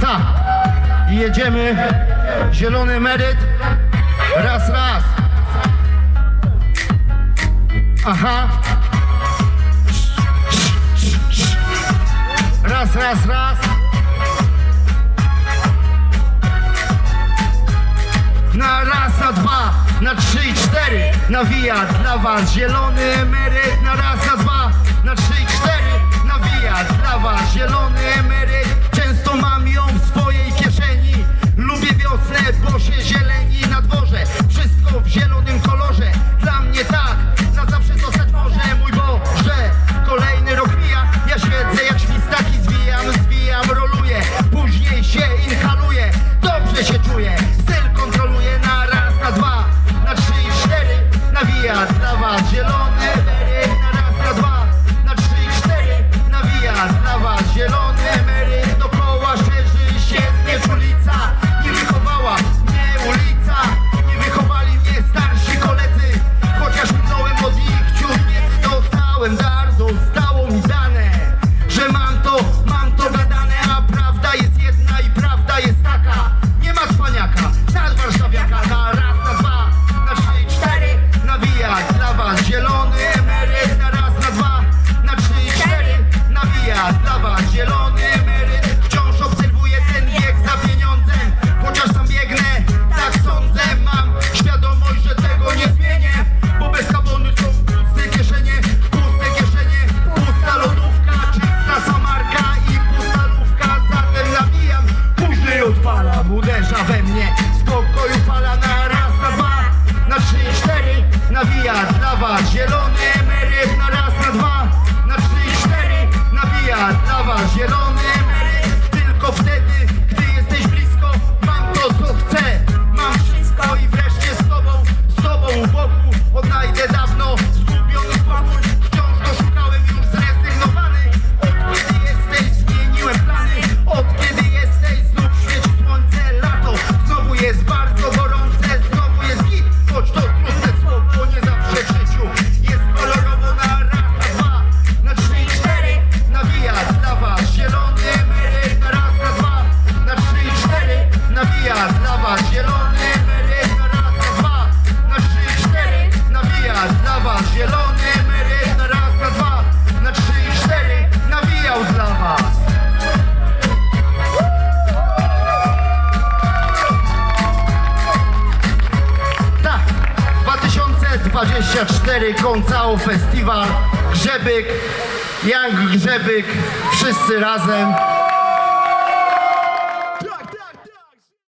Tak, jedziemy, zielony medyt, raz, raz. Aha. raz, raz. Na raz, na dwa, na trzy i cztery. Nawija dla was zielony emeryt. Na raz, na dwa. Angelo. wiosna we mnie Spokoju fala na raz, na dwa. Na trzy, cztery, nawija, dawać zielony. 24 Koncao Festiwal Grzebyk, Young Grzebyk, wszyscy razem.